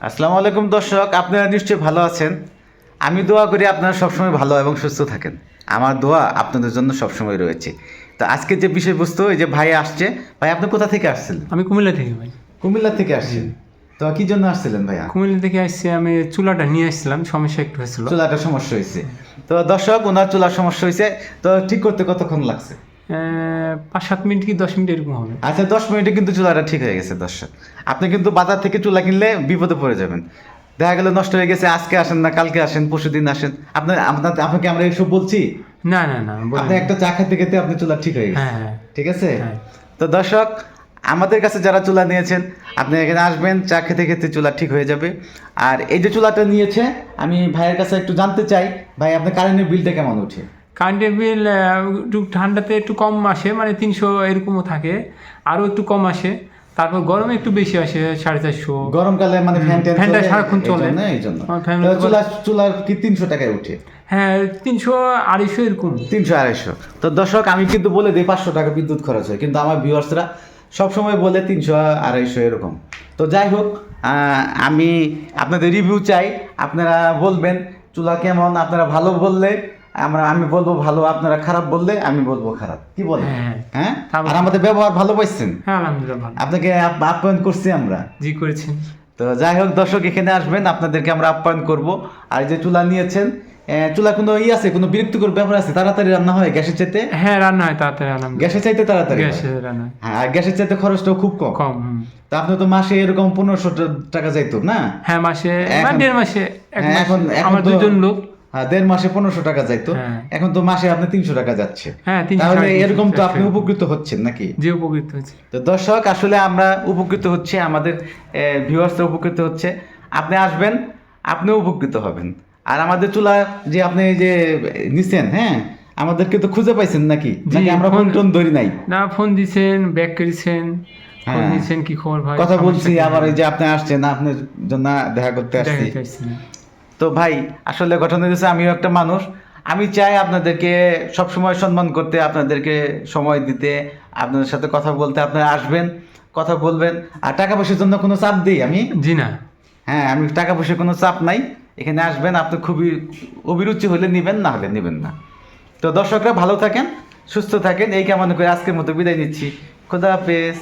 আসসালামু আলাইকুম দর্শক আপনারা নিশ্চয়ই ভালো আছেন। আমি দোয়া করি আপনারা সবসময় ভালো এবং সুস্থ থাকেন। আমার দোয়া আপনাদের জন্য সবসময় রয়েছে। তো আজকে যে বিষয়বস্তু এই যে ভাই আসছে ভাই আপনি কোথা থেকে আসছিলেন? আমি কুমিল্লা থেকে ভাই। কুমিল্লা থেকে আসছেন। তো কি জন্য আসছিলেন ভাইয়া? কুমিল্লা থেকে আসছি আমি চুলাটা নিয়ে আসছিলাম সমস্যা একটু হয়েছিল। চুলাটা সমস্যা হয়েছে। তো দর্শক ওনার চুলার সমস্যা হয়েছে। তো ঠিক করতে কতক্ষণ লাগছে? পাঁচ সাত মিনিট কি দশ মিনিট এরকম হবে? আচ্ছা দশ মিনিটে কিন্তু চুলাটা ঠিক হয়ে গেছে দর্শক। আপনি কিন্তু বাজার থেকে চুলা কিনলে বিপদে পড়ে যাবেন। দেখা গেল নষ্ট হয়ে গেছে আজকে আসেন না কালকে আসেন পরশু দিন আসেন। আপনার আপনার আপনাকে আমরা এসব বলছি? না না না আপনি একটা চা খেতে খেতে আপনি চুলা ঠিক হয়ে গেছে। হ্যাঁ হ্যাঁ। ঠিক আছে? হ্যাঁ। তো দর্শক আমাদের কাছে যারা চুলা নিয়েছেন আপনি এখানে আসবেন চা খেতে খেতে চুলা ঠিক হয়ে যাবে। আর এই যে চুলাটা নিয়েছে আমি ভাইয়ের কাছে একটু জানতে চাই ভাই আপনার কারেন্টের বিলটা কেমন উঠে? কারেন্টের বিল একটু ঠান্ডাতে একটু কম আসে মানে তিনশো এরকমও থাকে আরও একটু কম আসে। তারপর গরমে একটু বেশি আসে সাড়ে চারশো। গরমকালে মানে ফ্যান ফ্যানটা সারাক্ষণ তো চলে। চুলা চুলার কি তিনশো টাকায় উঠে? হ্যাঁ তিনশো আড়াইশো এরকম। তিনশো আড়াইশো। তো দর্শক আমি কিন্তু বলে দিই পাঁচশো টাকা বিদ্যুৎ খরচ হয় কিন্তু আমার ভিউয়ার্সরা সবসময় বলে তিনশো আড়াইশো এরকম। তো যাই হোক আমি আপনাদের রিভিউ চাই আপনারা বলবেন চুলা কেমন আপনারা ভালো বললে আমরা আমি বলব ভালো আপনারা খারাপ বললে আমি বলব খারাপ। কি বলেন? হ্যাঁ। হ্যাঁ। বলছি। আর আমাদের ব্যবহার ভালো পাইছেন? হ্যাঁ আলহামদুলিল্লাহ আপনাকে আপ্যায়ন করছি আমরা। জি করেছেন। তো যাই হোক দর্শক এখানে আসবেন আপনাদেরকে আমরা আপ্যায়ন করব। আর যে চুলা নিয়েছেন চুলা কোনো ই আছে কোনো বিরক্তিকর ব্যাপার আছে? তাড়াতাড়ি রান্না হয় গ্যাসের চাইতে? হ্যাঁ রান্না হয় তাড়াতাড়ি গ্যাসের চাইতে তাড়াতাড়ি হয়। রান্না হ্যাঁ। আর গ্যাসের চাইতে খরচটাও খুব কম। কম। তা আপনি তো মাসে এরকম পনেরোশো টাকা যাইতো না? হ্যাঁ মাসে মানে দেড় মাসে হ্যাঁ, এখন আমার দুজন লোক। হ্যাঁ দেড় মাসে পনেরোশো টাকা যাইতো। হ্যাঁ। এখন তো মাসে আপনি তিনশো টাকা যাচ্ছে। হ্যাঁ তাহলে এরকম তো আপনি উপকৃত হচ্ছেন নাকি? উপকৃত হয়েছে তো দর্শক আসলে আমরা উপকৃত হচ্ছে আমাদের ভিউয়ার্সরা উপকৃত হচ্ছে। আপনি আসবেন আপনিও উপকৃত হবেন। আর আমাদের চুলা যে আপনি যে নিছেন হ্যাঁ আমাদেরকে তো খুঁজে পাইছেন নাকি? আমরা ফোন টোন ধরি নাই? না ফোন দিছেন ব্যাক করেছেন। ফোন হ্যাঁ। দিছেন কি খবর ভাই? কথা বলছি আবার এই যে আপনি আসছেন আপনার জন্য দেখা করতে আসছি। তো ভাই আসলে ঘটনা হচ্ছে আমিও একটা মানুষ। আমি চাই আপনাদেরকে সব সময় সম্মান করতে আপনাদেরকে সময় দিতে আপনাদের সাথে কথা বলতে আপনারা আসবেন কথা বলবেন। আর টাকা পয়সার জন্য কোনো চাপ দিই আমি? জি না। হ্যাঁ আমি টাকা পয়সার কোনো চাপ নাই। এখানে আসবেন আপনি খুবই অভিরুচি হলে নেবেন না হলে নেবেন না। তো দর্শকরা ভালো থাকেন সুস্থ থাকেন। এই কেমন করে আজকের মতো বিদায় নিচ্ছি। খোদা হাফেজ।